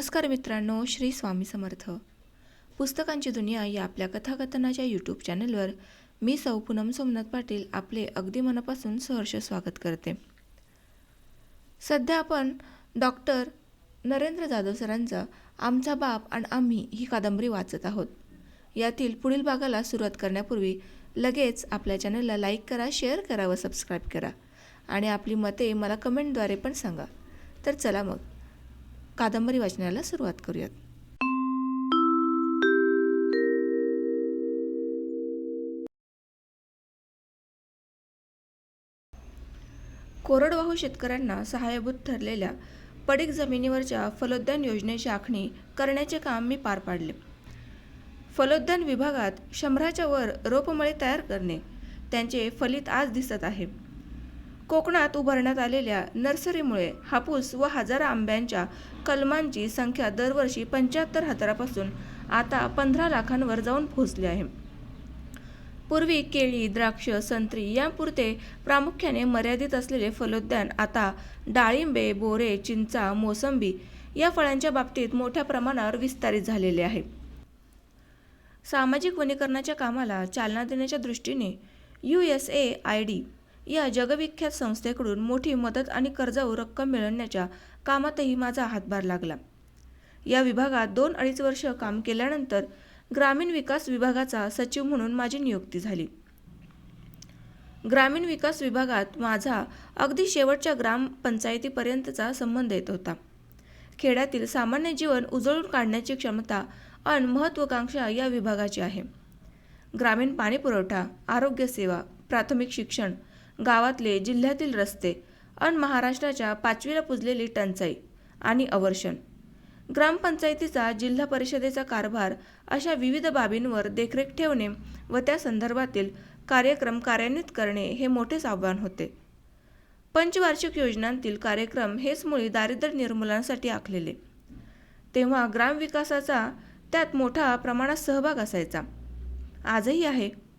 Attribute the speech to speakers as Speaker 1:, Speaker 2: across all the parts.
Speaker 1: नमस्कार मित्रांनो श्री स्वामी समर्थ. पुस्तकांची दुनिया या आपल्या कथाकथनाच्या यूट्यूब चॅनलवर मी सौ पूनम सोमनाथ पाटील आपले अगदी मनापासून सहर्ष स्वागत करते. सध्या आपण डॉक्टर नरेंद्र जाधव सरांचा आमचा बाप आणि आम्ही ही कादंबरी वाचत आहोत. यातील पुढील भागाला सुरुवात करण्यापूर्वी लगेच आपल्या चॅनलला लाईक करा शेअर करा व सबस्क्राईब करा. आणि आपली मते मला कमेंटद्वारे पण सांगा. तर चला मग. कादंबरी वाचनाला सुरुवात करूयात. कोरडवाहू शेतकऱ्यांना सहाय्यभूत ठरलेल्या पडीक जमिनीवरच्या फलोद्यान योजनेची आखणी करण्याचे काम मी पार पाडले. फलोद्यान विभागात शंभराच्या वर रोपमळे तयार करणे त्यांचे फलित आज दिसत आहे. कोकणात उभारण्यात आलेल्या नर्सरीमुळे हापूस व हजार आंब्यांच्या कलमांची संख्या दरवर्षी पंच्याहत्तर हजारापासून आता पंधरा लाखांवर जाऊन पोहोचली आहे. पूर्वी केळी द्राक्ष संत्री यापुरते प्रामुख्याने मर्यादित असलेले फलोद्यान आता डाळिंबे बोरे चिंचा मोसंबी या फळांच्या बाबतीत मोठ्या प्रमाणावर विस्तारित झालेले आहे. सामाजिक वनीकरणाच्या कामाला चालना देण्याच्या दृष्टीने U S A I D या जगविख्यात संस्थेकडून मोठी मदत आणि कर्जाऊ रक्कम मिळवण्याच्या कामातही माझा हातभार लागला. या विभागात दोन अडीच वर्ष काम केल्यानंतर ग्रामीण विकास विभागाचा सचिव म्हणून माझी नियुक्ती झाली. ग्रामीण विकास विभागात माझा अगदी शेवटच्या ग्रामपंचायतीपर्यंतचा संबंध येत होता. खेड्यातील सामान्य जीवन उजळून काढण्याची क्षमता आणि महत्त्वाकांक्षा या विभागाची आहे. ग्रामीण पाणीपुरवठा आरोग्यसेवा प्राथमिक शिक्षण गावातले जिल्ह्यातील रस्ते अन महाराष्ट्राच्या पाचवीला पुजलेली टंचाई आणि अवर्षण. ग्रामपंचायतीचा जिल्हा परिषदेचा कारभार अशा विविध बाबींवर देखरेख ठेवणे व त्या संदर्भातील कार्यक्रम कार्यान्वित करणे हे मोठेच आव्हान होते. पंचवार्षिक योजनांतील कार्यक्रम हेच मुळी दारिद्र्य निर्मूलनासाठी आखलेले. तेव्हा ग्रामविकासाचा त्यात मोठा प्रमाणात सहभाग असायचा. आजही आहे.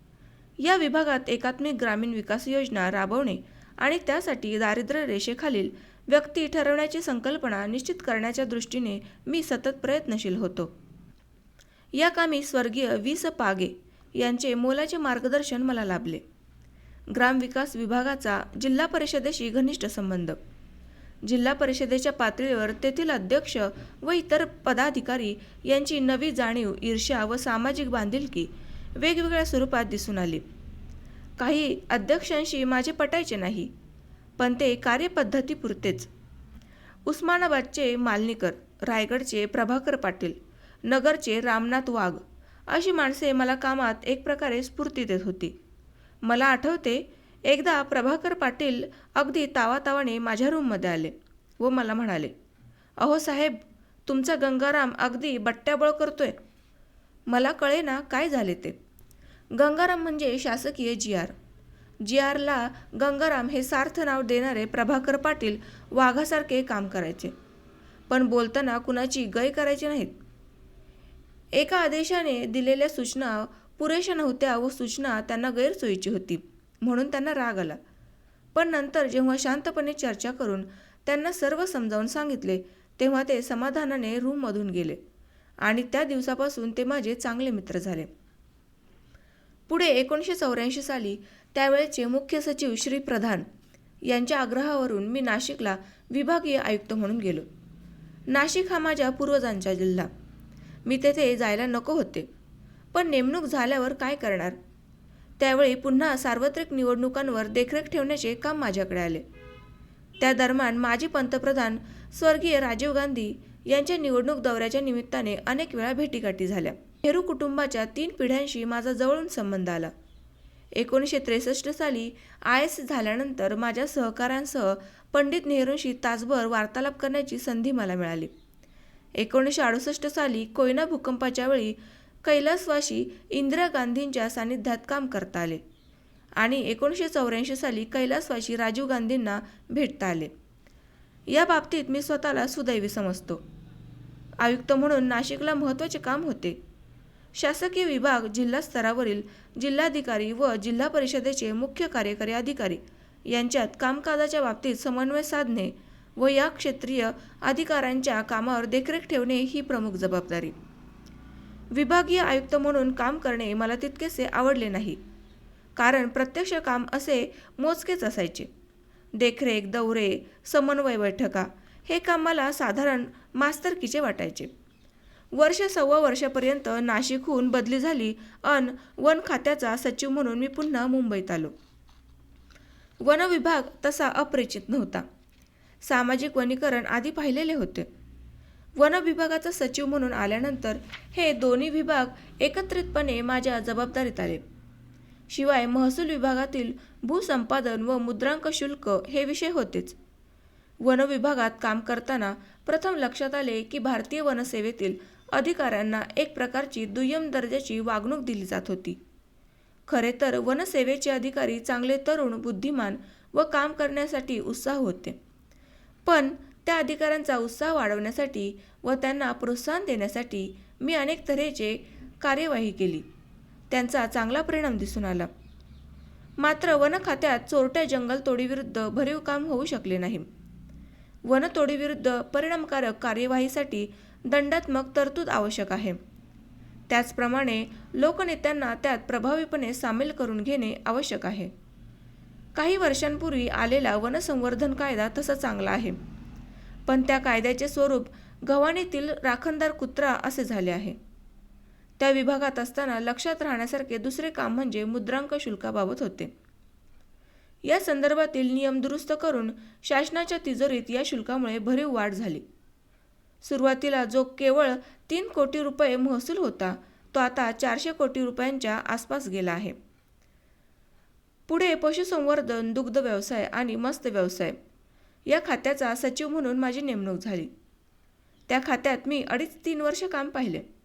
Speaker 1: या विभागात एकात्मिक ग्रामीण विकास योजना राबवणे आणि त्यासाठी दारिद्र्य रेषेखालील व्यक्ती ठरवण्याची संकल्पना निश्चित करण्याच्या दृष्टीने मी सतत प्रयत्नशील होतो. या कामी स्वर्गीय वी स पागे यांचे मोलाचे मार्गदर्शन मला लाभले. ग्रामविकास विभागाचा जिल्हा परिषदेशी घनिष्ठ संबंध. जिल्हा परिषदेच्या पातळीवर तेथील अध्यक्ष व इतर पदाधिकारी यांची नवी जाणीव ईर्ष्या व सामाजिक बांधिलकी वेगवेगळ्या स्वरूपात दिसून आली. काही अध्यक्षांशी माझे पटायचे नाही पण ते कार्यपद्धतीपुरतेच. उस्मानाबादचे मालनीकर रायगडचे प्रभाकर पाटील नगरचे रामनाथ वाघ अशी माणसे मला कामात एक प्रकारे स्फूर्ती देत होती. मला आठवते एकदा प्रभाकर पाटील अगदी तावातावाने माझ्या रूममध्ये आले व मला म्हणाले अहो साहेब तुमचा गंगाराम अगदी बट्ट्याबळ करतोय. मला कळे ना काय झाले ते. गंगाराम म्हणजे शासकीय जी आर. जी आरला गंगाराम हे सार्थ नाव देणारे प्रभाकर पाटील वाघासारखे काम करायचे. पण बोलताना कुणाची गय करायची नाहीत. एका आदेशाने दिलेल्या सूचना पुरेशा नव्हत्या व सूचना त्यांना गैरसोयीची होती म्हणून त्यांना राग आला. पण नंतर जेव्हा शांतपणे चर्चा करून त्यांना सर्व समजावून सांगितले तेव्हा ते समाधानाने रूममधून गेले. आणि त्या दिवसापासून ते माझे चांगले मित्र झाले. पुढे एकोणीसशे चौऱ्याऐंशी साली त्यावेळेचे मुख्य सचिव श्री प्रधान यांच्या आग्रहावरून मी नाशिकला विभागीय आयुक्त म्हणून गेलो. नाशिक हा माझ्या पूर्वजांचा जिल्हा. मी तेथे जायला नको होते. पण नेमणूक झाल्यावर काय करणार? त्यावेळी पुन्हा सार्वत्रिक निवडणुकांवर देखरेख ठेवण्याचे काम माझ्याकडे आले. त्या दरम्यान माजी पंतप्रधान स्वर्गीय राजीव गांधी यांच्या निवडणूक दौऱ्याच्या निमित्ताने अनेक वेळा भेटीगाठी झाल्या. नेहरू कुटुंबाच्या तीन पिढ्यांशी माझा जवळून संबंध आला. एकोणीसशे त्रेसष्ट साली आय एस झाल्यानंतर माझ्या सहकाऱ्यांसह पंडित नेहरूंशी तासभर वार्तालाप करण्याची संधी मला मिळाली. एकोणीसशे अडुसष्ट साली कोयना भूकंपाच्या वेळी कैलासवाशी इंदिरा गांधींच्या सानिध्यात काम करता आले आणि एकोणीसशे चौऱ्याऐंशी साली कैलासवाशी राजीव गांधींना भेटता आले. या बाबतीत मी स्वतःला सुदैवी समजतो. आयुक्त म्हणून नाशिकला महत्त्वाचे काम होते. शासकीय विभाग जिल्हा स्तरावरील जिल्हाधिकारी व जिल्हा परिषदेचे मुख्य कार्यकारी अधिकारी यांच्यात कामकाजाच्या बाबतीत समन्वय साधणे व या क्षेत्रीय अधिकाऱ्यांच्या कामावर देखरेख ठेवणे ही प्रमुख जबाबदारी. विभागीय आयुक्त म्हणून काम करणे मला तितकेसे आवडले नाही. कारण प्रत्यक्ष काम असे मोजकेच असायचे. देखरेख दौरे समन्वय बैठका हे काम मला साधारण मास्तरकीचे वाटायचे. वर्ष सव्वा वर्षापर्यंत नाशिकहून बदली झाली अन वन खात्याचा सचिव म्हणून मी पुन्हा मुंबईत आलो. वन विभाग तसा अपरिचित नव्हता. सामाजिक वनीकरण आधी पाहिलेले होते. वन विभागाचा सचिव म्हणून आल्यानंतर हे दोन्ही विभाग एकत्रितपणे माझ्या जबाबदारीत आले. शिवाय महसूल विभागातील भूसंपादन व मुद्रांक शुल्क हे विषय होतेच. वन विभागात काम करताना प्रथम लक्षात आले की भारतीय वनसेवेतील अधिकाऱ्यांना एक प्रकारची दुय्यम दर्जाची वागणूक दिली जात होती. खरे तर वनसेवेचे अधिकारी चांगले तरुण बुद्धिमान व काम करण्यासाठी उत्साह होते. पण त्या अधिकाऱ्यांचा उत्साह वाढवण्यासाठी व त्यांना प्रोत्साहन देण्यासाठी मी अनेक तऱ्हेचे कार्यवाही केली. त्यांचा चांगला परिणाम दिसून आला. मात्र वन खात्यात चोरट्या जंगलतोडीविरुद्ध भरीव काम होऊ शकले नाही. वनतोडीविरुद्ध परिणामकारक कार्यवाहीसाठी दंडात्मक तरतूद आवश्यक आहे. त्याचप्रमाणे लोकनेत्यांना त्यात प्रभावीपणे सामील करून घेणे आवश्यक आहे. काही वर्षांपूर्वी आलेला वनसंवर्धन कायदा तसा चांगला आहे. पण त्या कायद्याचे स्वरूप गव्हाणीतील राखणदार कुत्रा असे झाले आहे. त्या विभागात असताना लक्षात राहण्यासारखे दुसरे काम म्हणजे मुद्रांक शुल्काबाबत होते. या संदर्भातील नियम दुरुस्त करून शासनाच्या तिजोरीत या शुल्कामुळे भरीव वाढ झाली. सुरुवातीला जो केवळ तीन कोटी रुपये महसूल होता तो आता चारशे कोटी रुपयांच्या आसपास गेला आहे. पुढे पशुसंवर्धन दुग्ध व्यवसाय आणि मस्त व्यवसाय या खात्याचा सचिव म्हणून माझी नेमणूक झाली. त्या खात्यात मी अडीच तीन वर्ष काम पाहिले.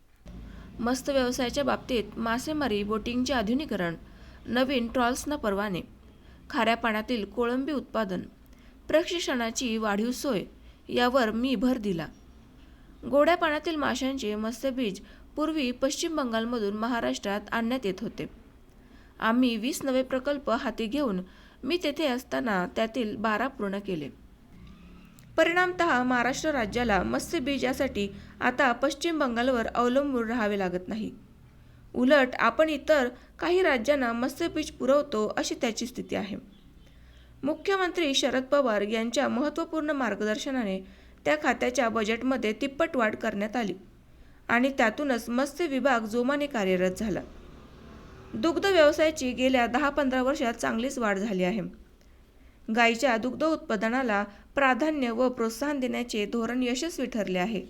Speaker 1: मस्त व्यवसायाच्या बाबतीत मासेमारी बोटिंगचे आधुनिकरण नवीन ट्रॉल्सना परवाने खाऱ्या पाण्यातील कोळंबी उत्पादन प्रशिक्षणाची वाढीव सोय यावर मी भर दिला. गोड्या पाण्यातील माशांचे मत्स्यबीज पूर्वी पश्चिम बंगालमधून महाराष्ट्रात आणण्यात येत होते. आम्ही वीस नवे प्रकल्प हाती घेऊन मी तेथे असताना त्यातील बारा पूर्ण केले. परिणामत महाराष्ट्र राज्याला मत्स्यबीज यासाठी आता पश्चिम बंगालवर अवलंबून राहावे लागत नाही. उलट आपण इतर काही राज्यांना मत्स्यबीज पुरवतो अशी त्याची स्थिती आहे. मुख्यमंत्री शरद पवार यांच्या महत्त्वपूर्ण मार्गदर्शनाने त्या खात्याच्या बजेटमध्ये तिप्पट वाढ करण्यात आली आणि त्यातूनच मत्स्य विभाग जोमाने कार्यरत झाला. दुग्ध व्यवसायाची गेल्या दहा पंधरा वर्षात चांगलीच वाढ झाली आहे. गायीच्या दुग्ध उत्पादनाला प्राधान्य व प्रोत्साहन देण्याचे धोरण यशस्वी ठरले आहे.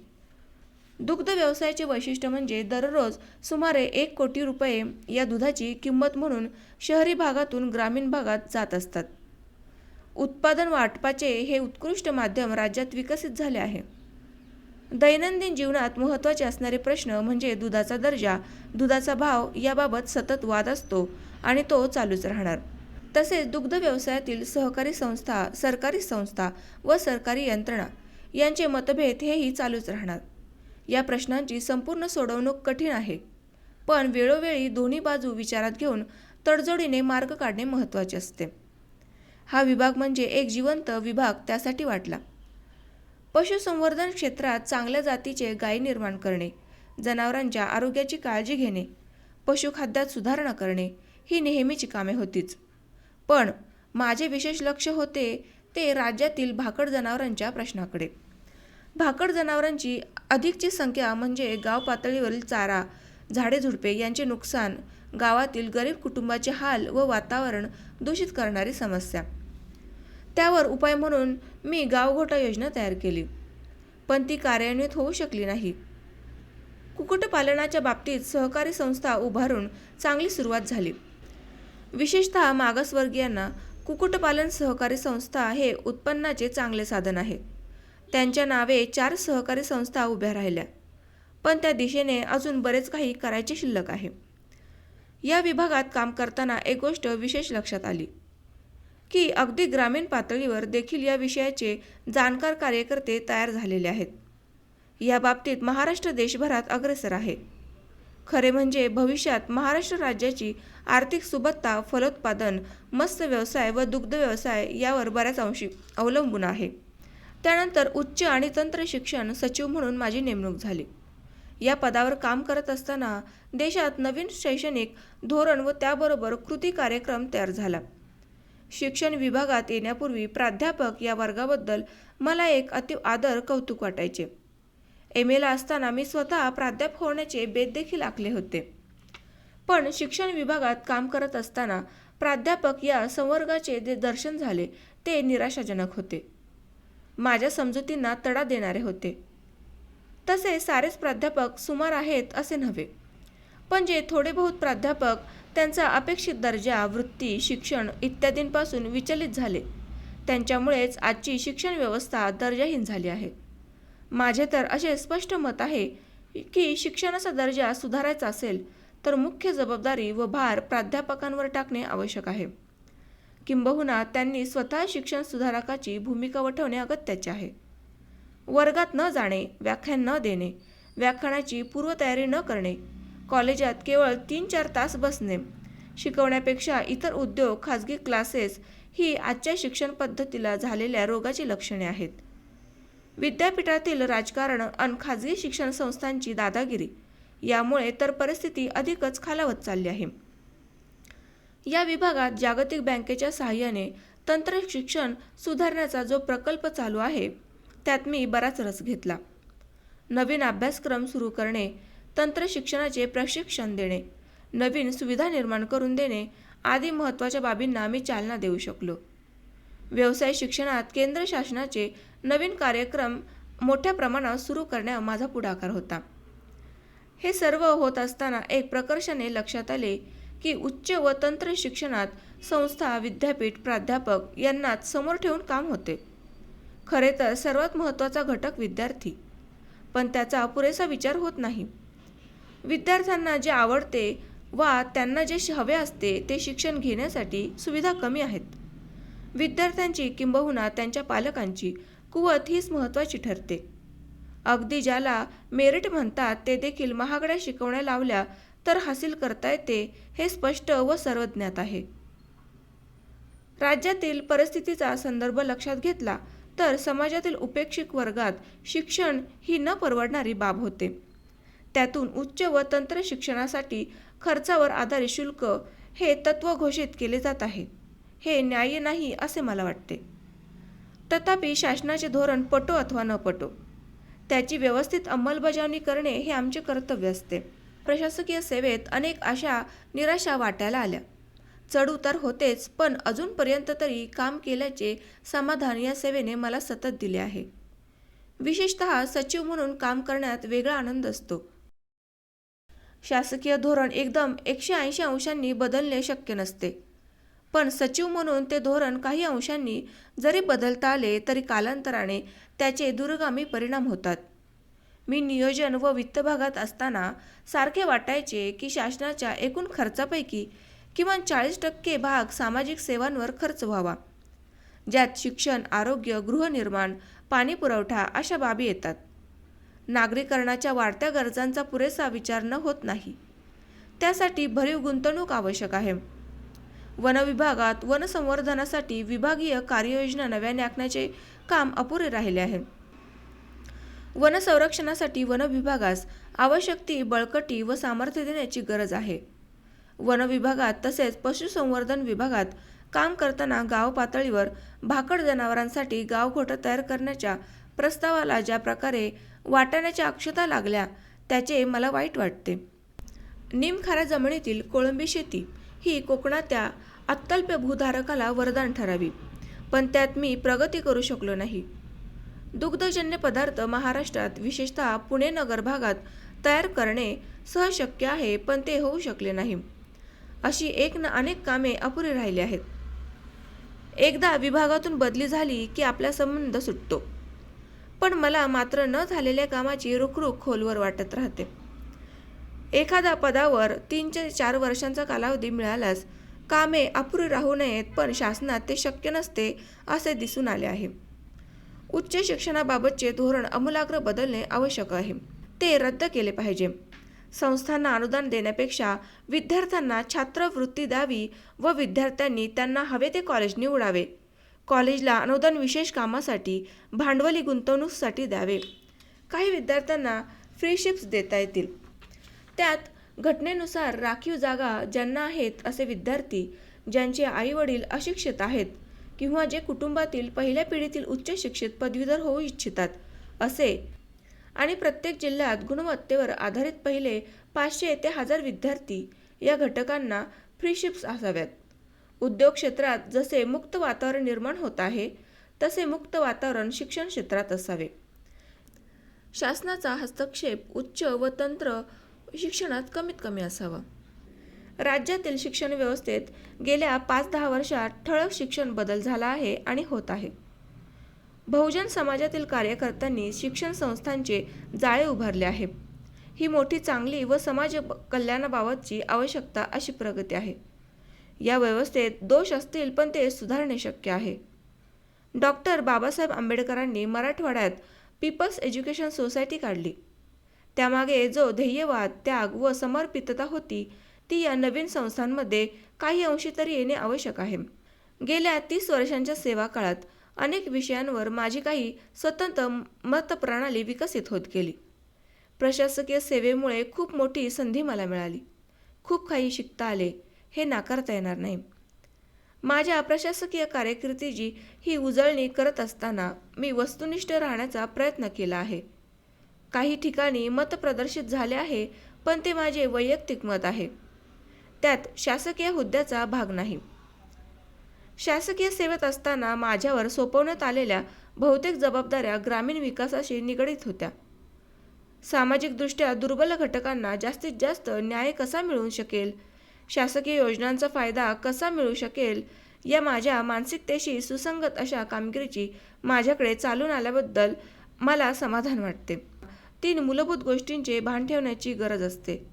Speaker 1: दुग्ध व्यवसायाचे वैशिष्ट्य म्हणजे दररोज सुमारे एक कोटी रुपये या दुधाची किंमत म्हणून शहरी भागातून ग्रामीण भागात जात असतात. उत्पादन वाटपाचे हे उत्कृष्ट माध्यम राज्यात विकसित झाले आहे. दैनंदिन जीवनात महत्त्वाचे असणारे प्रश्न म्हणजे दुधाचा दर्जा दुधाचा भाव याबाबत सतत वाद असतो आणि तो चालूच राहणार. तसेच दुग्ध व्यवसायातील सहकारी संस्था सरकारी संस्था व सरकारी यंत्रणा यांचे मतभेद हेही चालूच राहणार. या प्रश्नांची संपूर्ण सोडवणूक कठीण आहे. पण वेळोवेळी दोन्ही बाजू विचारात घेऊन तडजोडीने मार्ग काढणे महत्त्वाचे असते. हा विभाग म्हणजे एक जिवंत विभाग त्यासाठी वाटला. पशुसंवर्धन क्षेत्रात चांगल्या जातीचे गायी निर्माण करणे जनावरांच्या आरोग्याची काळजी घेणे पशुखाद्यात सुधारणा करणे ही नेहमीची कामे होतीच. पण माझे विशेष लक्ष होते ते राज्यातील भाकड जनावरांच्या प्रश्नाकडे. भाकड जनावरांची अधिकची संख्या म्हणजे गाव पातळीवरील चारा झाडेझुडपे यांचे नुकसान गावातील गरीब कुटुंबाचे हाल व वातावरण दूषित करणारी समस्या. त्यावर उपाय म्हणून मी गावघोटा योजना तयार केली. पण ती कार्यान्वित होऊ शकली नाही. कुक्कुटपालनाच्या बाबतीत सहकारी संस्था उभारून चांगली सुरुवात झाली. विशेषतः मागासवर्गीयांना कुक्कुटपालन सहकारी संस्था हे उत्पन्नाचे चांगले साधन आहे. त्यांच्या नावे चार सहकारी संस्था उभ्या राहिल्या पण त्या दिशेने अजून बरेच काही करायचे शिल्लक आहे. या विभागात काम करताना एक गोष्ट विशेष लक्षात आली की अगदी ग्रामीण पातळीवर देखील या विषयाचे जाणकार कार्यकर्ते तयार झालेले आहेत. या बाबतीत महाराष्ट्र देशभरात अग्रेसर आहे. खरे म्हणजे भविष्यात महाराष्ट्र राज्याची आर्थिक सुबत्ता फलोत्पादन मत्स्य व्यवसाय व दुग्ध व्यवसाय यावर बऱ्याच अंशी अवलंबून आहे. त्यानंतर उच्च आणि तंत्र शिक्षण सचिव म्हणून माझी नेमणूक झाली. या पदावर काम करत असताना देशात नवीन शैक्षणिक धोरण व त्याबरोबर कृती कार्यक्रम तयार झाला. शिक्षण विभागात येण्यापूर्वी प्राध्यापक या वर्गाबद्दल मला एक अति आदर कौतुक वाटायचे. एम एला असताना मी स्वतः प्राध्यापक होण्याचे बेत देखील आखले होते. पण शिक्षण विभागात काम करत असताना प्राध्यापक या संवर्गाचे जे दर्शन झाले ते निराशाजनक होते. माझ्या समजुतींना तडा देणारे होते. तसे सारेच प्राध्यापक सुमार आहेत असे नव्हे. पण जे थोडे बहुत प्राध्यापक त्यांचा अपेक्षित दर्जा वृत्ती शिक्षण इत्यादींपासून विचलित झाले. त्यांच्यामुळेच आजची शिक्षण व्यवस्था दर्जाहीन झाली आहे. माझे तर असे स्पष्ट मत आहे की शिक्षणाचा दर्जा सुधारायचा असेल तर मुख्य जबाबदारी व भार प्राध्यापकांवर टाकणे आवश्यक आहे. किंबहुना त्यांनी स्वतः शिक्षण सुधारकाची भूमिका वठवणे अगत्याचे आहे. वर्गात न जाणे व्याख्यान न देणे व्याख्यानाची पूर्वतयारी न करणे कॉलेजात केवळ तीन चार तास बसणे शिकवण्यापेक्षा इतर उद्योग खाजगी क्लासेस ही आजच्या शिक्षण पद्धतीला झालेल्या रोगाची लक्षणे आहेत. विद्यापीठातील राजकारण आणि खाजगी शिक्षण संस्थांची दादागिरी. यामुळे तर परिस्थिती अधिकच खालावत चालली आहे. या विभागात जागतिक बँकेच्या सहाय्याने तंत्र शिक्षण सुधारण्याचा जो प्रकल्प चालू आहे त्यात मी बराच रस घेतला. नवीन अभ्यासक्रम सुरू करणे तंत्र शिक्षणाचे प्रशिक्षण देणे नवीन सुविधा निर्माण करून देणे आदी महत्त्वाच्या बाबींना मी चालना देऊ शकलो. व्यवसाय शिक्षणात केंद्र शासनाचे नवीन कार्यक्रम मोठ्या प्रमाणात सुरू करण्यावर माझा पुढाकार होता. हे सर्व होत असताना एक प्रकर्षाने लक्षात आले की उच्च व तंत्र शिक्षणात संस्था विद्यापीठ प्राध्यापक यांनाच समोर ठेवून काम होते. खरे तर सर्वात महत्त्वाचा घटक विद्यार्थी. पण त्याचा पुरेसा विचार होत नाही. विद्यार्थ्यांना जे आवडते वा त्यांना जे हवे असते ते शिक्षण घेण्यासाठी सुविधा कमी आहेत. विद्यार्थ्यांची किंबहुना त्यांच्या पालकांची. कुवत हीच महत्त्वाची ठरते. अगदी ज्याला मेरिट म्हणतात ते देखील महागड्या शिकवण्या लावल्या तर हासिल करता येते हे स्पष्ट व सर्वज्ञात आहे. राज्यातील परिस्थितीचा संदर्भ लक्षात घेतला तर समाजातील उपेक्षित वर्गात शिक्षण ही न परवडणारी बाब होते. त्यातून उच्च व तंत्र शिक्षणासाठी खर्चावर आधारित शुल्क हे तत्व घोषित केले जात आहे. हे न्याय्य नाही असे मला वाटते. तथापि शासनाचे धोरण पटो अथवा न पटो त्याची व्यवस्थित अंमलबजावणी करणे हे आमचे कर्तव्य असते. प्रशासकीय सेवेत अनेक अशा निराशा वाटायला आल्या. चढउतार होतेच पण अजूनपर्यंत तरी काम केल्याचे समाधान या सेवेने मला सतत दिले आहे. विशेषत सचिव म्हणून काम करण्यात वेगळा आनंद असतो. शासकीय धोरण एकदम एकशे ऐंशी अंशांनी बदलणे शक्य नसते. पण सचिव म्हणून ते धोरण काही अंशांनी जरी बदलता आले तरी कालांतराने त्याचे दूरगामी परिणाम होतात. मी नियोजन व वित्त भागात असताना सारखे वाटायचे की शासनाच्या एकूण खर्चापैकी किमान चाळीस टक्के भाग सामाजिक सेवांवर खर्च व्हावा. ज्यात शिक्षण आरोग्य गृहनिर्माण पाणी पुरवठा अशा बाबी येतात. नागरीकरणाच्या वाढत्या गरजांचा पुरेसा विचार न होत नाही. त्यासाठी भरीव गुंतवणूक आवश्यक आहे. वनविभागात वनसंवर्धनासाठी विभागीय कार्ययोजना नव्याने आखण्याचे काम अपुरे राहिले आहे. वनसंरक्षणासाठी वनविभागास आवश्यक ती बळकटी व सामर्थ्य देण्याची गरज आहे. वनविभागात तसेच पशुसंवर्धन विभागात काम करताना गाव पातळीवर भाकड जनावरांसाठी गावघोटं तयार करण्याच्या प्रस्तावाला ज्या प्रकारे वाटाण्याच्या अक्षता लागल्या त्याचे मला वाईट वाटते. निमखाऱ्या जमिनीतील कोळंबी शेती ही कोकणातल्या अत्यल्प भूधारकाला वरदान ठरावी पण त्यात मी प्रगती करू शकलो नाही. दुग्धजन्य पदार्थ महाराष्ट्रात विशेषतः पुणे नगर भागात तयार करणे सहशक्य आहे पण ते होऊ शकले नाही. अशी एक ना अनेक कामे अपुरी राहिली आहेत. एकदा विभागातून बदली झाली की आपला संबंध सुटतो. पण मला मात्र न झालेल्या कामाची रुखरुख खोलवर वाटत राहते. एखाद्या पदावर तीन ते चार वर्षांचा कालावधी मिळाल्यास कामे अपुरी राहू नयेत पण शासनात ते शक्य नसते असे दिसून आले आहे. उच्च शिक्षणाबाबतचे धोरण अमूलाग्र बदलणे आवश्यक आहे. ते रद्द केले पाहिजे. संस्थांना अनुदान देण्यापेक्षा विद्यार्थ्यांना छात्रवृत्ती द्यावी व विद्यार्थ्यांनी त्यांना हवे ते कॉलेज निवडावे. कॉलेजला अनुदान विशेष कामासाठी भांडवली गुंतवणूकसाठी द्यावे. काही विद्यार्थ्यांना फ्रीशिप्स देता येतील. त्यात घटनेनुसार राखीव जागा ज्यांना आहेत असे विद्यार्थी ज्यांचे आई वडील अशिक्षित आहेत किंवा जे कुटुंबातील पहिल्या पिढीतील उच्च शिक्षित पदवीधर होऊ इच्छितात असे. आणि प्रत्येक जिल्ह्यात गुणवत्तेवर आधारित पहिले पाचशे ते हजार विद्यार्थी या घटकांना फ्रीशिप्स असाव्यात. उद्योग क्षेत्रात जसे मुक्त वातावरण निर्माण होत आहे तसे मुक्त वातावरण शिक्षण क्षेत्रात असावे. शासनाचा हस्तक्षेप उच्च व तंत्र शिक्षणात कमीत कमी असावं. राज्यातील शिक्षण व्यवस्थेत गेल्या पाच दहा वर्षात ठळक शिक्षण बदल झाला आहे आणि होत आहे. बहुजन समाजातील कार्यकर्त्यांनी शिक्षण संस्थांचे जाळे उभारले आहे ही मोठी चांगली व समाज कल्याणाबाबतची आवश्यकता अशी प्रगती आहे. या व्यवस्थेत दोष असतील पण ते सुधारणे शक्य आहे. डॉक्टर बाबासाहेब आंबेडकरांनी मराठवाड्यात पीपल्स एज्युकेशन सोसायटी काढली. त्यामागे जो ध्येयवाद त्याग व समर्पितता होती ती या नवीन संस्थांमध्ये काही अंशी तरी येणे आवश्यक आहे. गेल्या तीस वर्षांच्या सेवा काळात अनेक विषयांवर माझी काही स्वतंत्र मतप्रणाली विकसित होत गेली. प्रशासकीय सेवेमुळे खूप मोठी संधी मला मिळाली. खूप काही शिकता आले हे नाकारता येणार नाही. माझ्या प्रशासकीय कारकिर्दीची ही उजळणी करत असताना मी वस्तुनिष्ठ राहण्याचा प्रयत्न केला आहे. काही ठिकाणी मत प्रदर्शित झाले आहे पण ते माझे वैयक्तिक मत आहे. त्यात शासकीय हुद्द्याचा भाग नाही. शासकीय सेवेत असताना माझ्यावर सोपवण्यात आलेल्या बहुतेक जबाबदाऱ्या ग्रामीण विकासाशी निगडीत होत्या. सामाजिकदृष्ट्या दुर्बल घटकांना जास्तीत जास्त न्याय कसा मिळू शकेल? शासकीय योजनांचा फायदा कसा मिळू शकेल? या माझ्या मानसिकतेशी सुसंगत अशा कामगिरीची माझ्याकडे चालून आल्याबद्दल मला समाधान वाटते. तीन मूलभूत गोष्टींचे भान ठेवण्याची गरज असते.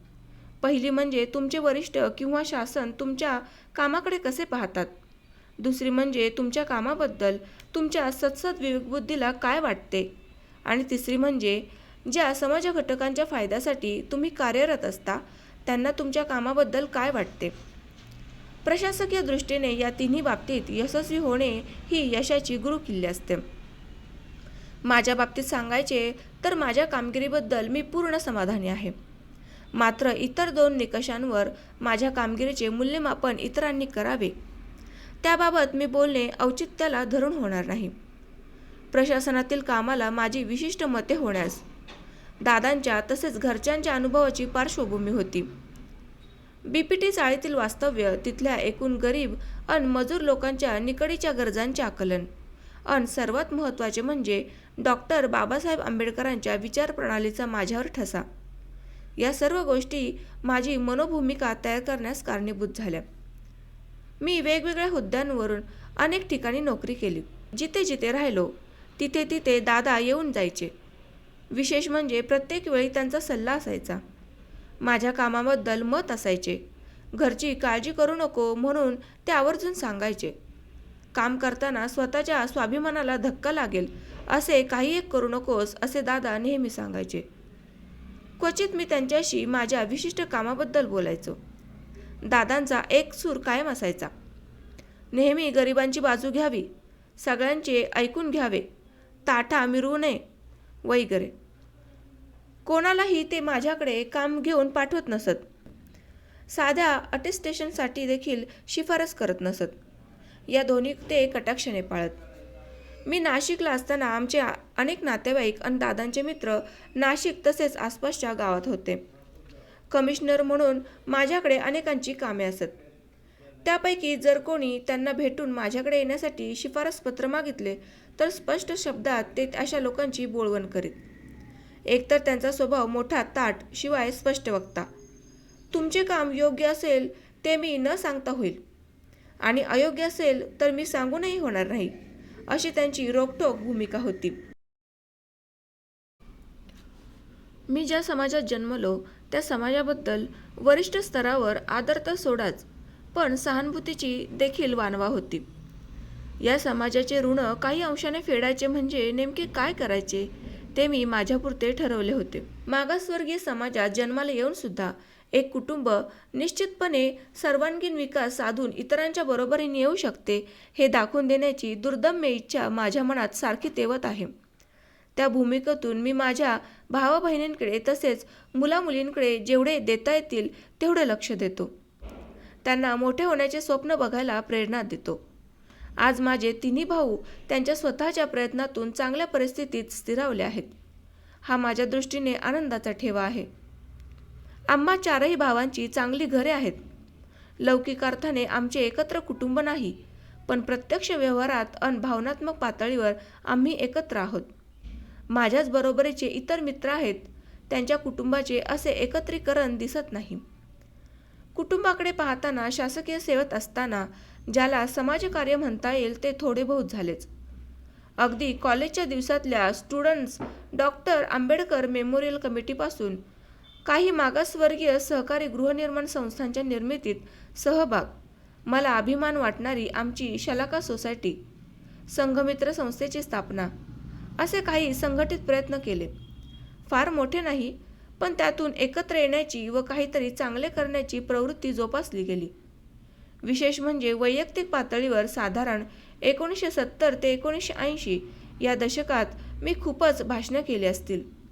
Speaker 1: पहिली म्हणजे तुमचे वरिष्ठ किंवा शासन तुमच्या कामाकडे कसे पाहतात? दुसरी म्हणजे तुमच्या कामाबद्दल तुमच्या सतसत विवेकबुद्धीला काय वाटते? आणि तिसरी म्हणजे ज्या समाज घटकांच्या फायद्यासाठी तुम्ही कार्यरत असता त्यांना तुमच्या कामाबद्दल काय वाटते? प्रशासकीय दृष्टीने या तिन्ही बाबतीत यशस्वी होणे ही यशाची गुरुकिल्ली असते. माझ्या बाबतीत सांगायचे तर माझ्या कामगिरीबद्दल मी पूर्ण समाधानी आहे. मात्र इतर दोन निकषांवर माझ्या कामगिरीचे मूल्यमापन इतरांनी करावे. त्याबाबत मी बोलणे औचित्याला धरून होणार नाही. प्रशासनातील कामाला माझी विशिष्ट मते होण्यास दादांच्या तसेच घरच्यांच्या अनुभवाची पार्श्वभूमी होती. बी पी टी चाळीतील वास्तव्य तिथल्या एकूण गरीब अन मजूर लोकांच्या निकडीच्या गरजांचे आकलन अन सर्वात महत्त्वाचे म्हणजे डॉक्टर बाबासाहेब आंबेडकरांच्या विचारप्रणालीचा माझ्यावर ठसा. या सर्व गोष्टी माझी मनोभूमिका तयार करण्यास कारणीभूत झाल्या. मी वेगवेगळ्या हुद्द्यांवरून अनेक ठिकाणी नोकरी केली. जिथे जिथे राहिलो तिथे तिथे दादा येऊन जायचे. विशेष म्हणजे प्रत्येक वेळी त्यांचा सल्ला असायचा. माझ्या कामाबद्दल मत असायचे. घरची काळजी करू नको म्हणून ते आवर्जून सांगायचे. काम करताना स्वतःच्या स्वाभिमानाला धक्का लागेल असे काही एक करू नकोस असे दादा नेहमी सांगायचे. क्वचित मी त्यांच्याशी माझ्या विशिष्ट कामाबद्दल बोलायचो. दादांचा एक सूर कायम असायचा. नेहमी गरिबांची बाजू घ्यावी सगळ्यांचे ऐकून घ्यावे ताठा मिरवू नये वगैरे. कोणालाही ते माझ्याकडे काम घेऊन पाठवत नसत. साध्या अटेस्टेशनसाठी देखील शिफारस करत नसत. या दोन्ही ते कटाक्षने पाळत. मी नाशिकला असताना आमचे अनेक नातेवाईक आणि दादांचे मित्र नाशिक तसेच आसपासच्या गावात होते. कमिशनर म्हणून माझ्याकडे अनेकांची कामे असत. त्यापैकी जर कोणी त्यांना भेटून माझ्याकडे येण्यासाठी शिफारस पत्र मागितले तर स्पष्ट शब्दात ते अशा लोकांची बोळवण करीत. एकतर त्यांचा स्वभाव मोठा ताट शिवाय स्पष्ट वक्ता. तुमचे काम योग्य असेल ते मी न सांगता होईल. आणि अयोग्य असेल तर मी सांगूनही होणार नाही. अशी त्यांची रोखोक भूमिका होती. मी ज्या समाजात जन्मलो त्या समाजाबद्दल वरिष्ठ स्तरावर आदर तर सोडाच पण सहानुभूतीची देखील वानवा होती. या समाजाचे ऋण काही अंशाने फेडायचे म्हणजे नेमके काय करायचे ते मी माझ्यापुरते ठरवले होते. मागासवर्गीय समाजात जन्माला येऊन सुद्धा एक कुटुंब निश्चितपणे सर्वांगीण विकास साधून इतरांच्या बरोबरीने येऊ शकते हे दाखवून देण्याची दुर्दम्य इच्छा माझ्या मनात सारखी तेवत आहे. त्या भूमिकेतून मी माझ्या भावा बहिणींकडे तसेच मुलामुलींकडे जेवढे देता येतील तेवढे लक्ष देतो. त्यांना मोठे होण्याचे स्वप्न बघायला प्रेरणा देतो. आज माझे तिन्ही भाऊ त्यांच्या स्वतःच्या प्रयत्नातून चांगल्या परिस्थितीत स्थिरावले आहेत. हा माझ्या दृष्टीने आनंदाचा ठेवा आहे. आम्हा चारही भावांची चांगली घरे आहेत. लौकिक अर्थाने आमचे एकत्र कुटुंब नाही पण प्रत्यक्ष व्यवहारात अन भावनात्मक पातळीवर आम्ही एकत्र आहोत. माझ्याच बरोबरीचे इतर मित्र आहेत त्यांच्या कुटुंबाचे असे एकत्रीकरण दिसत नाही. कुटुंबाकडे पाहताना शासकीय सेवेत असताना ज्याला समाजकार्य म्हणता येईल ते थोडे बहुत झालेच. अगदी कॉलेजच्या दिवसातल्या स्टुडंट्स डॉक्टर आंबेडकर मेमोरियल कमिटीपासून काही मागासवर्गीय सहकारी गृहनिर्माण संस्थांच्या निर्मितीत सहभाग. मला अभिमान वाटणारी आमची शलाका सोसायटी संघमित्र संस्थेची स्थापना असे काही संघटित प्रयत्न केले. फार मोठे नाही पण त्यातून एकत्र येण्याची व काहीतरी चांगले करण्याची प्रवृत्ती जोपासली गेली. विशेष म्हणजे वैयक्तिक पातळीवर साधारण एकोणीसशे सत्तर ते एकोणीसशे ऐंशी या दशकात मी खूपच भाषणं केली असतील.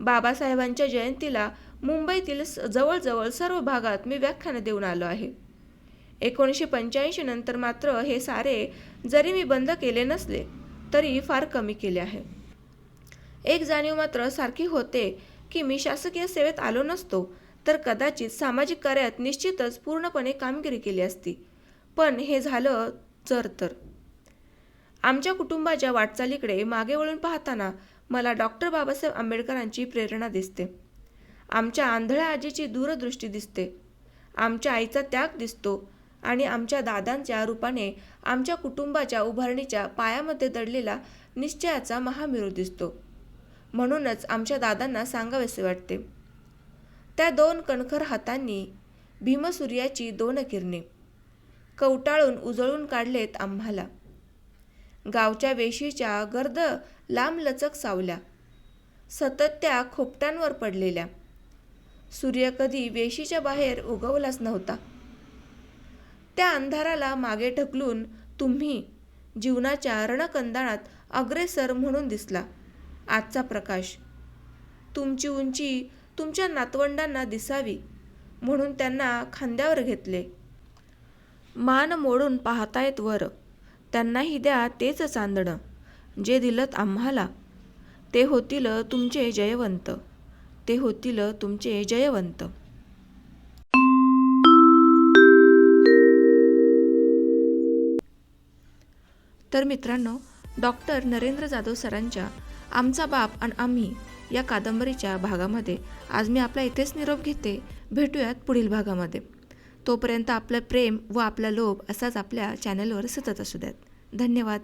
Speaker 1: बाबासाहेबांच्या जयंतीला मुंबईतील जवळजवळ सर्व भागात मी व्याख्यानं देऊन आलो आहे. एकोणीसशे पंच्याऐंशी नंतर मात्र हे सारे जरी मी बंद केले नसले तरी फार कमी केले आहे. एक जाणीव मात्र सारखी होते की मी शासकीय सेवेत आलो नसतो तर कदाचित सामाजिक कार्यात निश्चितच पूर्णपणे कामगिरी केली असती. पण हे झालं जर तर. आमच्या कुटुंबाच्या वाटचालीकडे मागे वळून पाहताना मला डॉक्टर बाबासाहेब आंबेडकरांची प्रेरणा दिसते. आमच्या आंधळ्या आजीची दूरदृष्टी दिसते. आमच्या आईचा त्याग दिसतो आणि आमच्या दादांच्या रूपाने आमच्या कुटुंबाच्या उभारणीच्या पायामध्ये दडलेला निश्चयाचा महामेरू दिसतो. म्हणूनच आमच्या दादांना सांगावेसे वाटते. त्या दोन कणखर हातांनी भीमसूर्याची दोन किरणे कवटाळून उजळून काढलेत आम्हाला. गावच्या वेशीच्या गर्द लांबलचक सावल्या. सतत त्या खोपट्यांवर पडलेल्या. सूर्य कधी वेशीच्या बाहेर उगवलाच नव्हता. त्या अंधाराला मागे ढकलून तुम्ही जीवनाच्या रणकंदाळात अग्रेसर म्हणून दिसला आजचा प्रकाश. तुमची उंची तुमच्या नातवंडांना दिसावी म्हणून त्यांना खांद्यावर घेतले. मान मोडून पाहतायत वर त्यांनाही द्या तेच चांदणं. जे दिलत आम्हाला ते होतील तुमचे जयवंत ते होतील तुमचे जयवंत. तर मित्रांनो डॉक्टर नरेंद्र जाधव सरांच्या आमचा बाप आणि आम्ही या कादंबरीच्या भागामध्ये आज मी आपला इथेच निरोप घेते. भेटूयात पुढील भागामध्ये. तोपर्यंत आपलं प्रेम व आपला लोभ असाच आपल्या चॅनलवर सतत असू द्यात. धन्यवाद.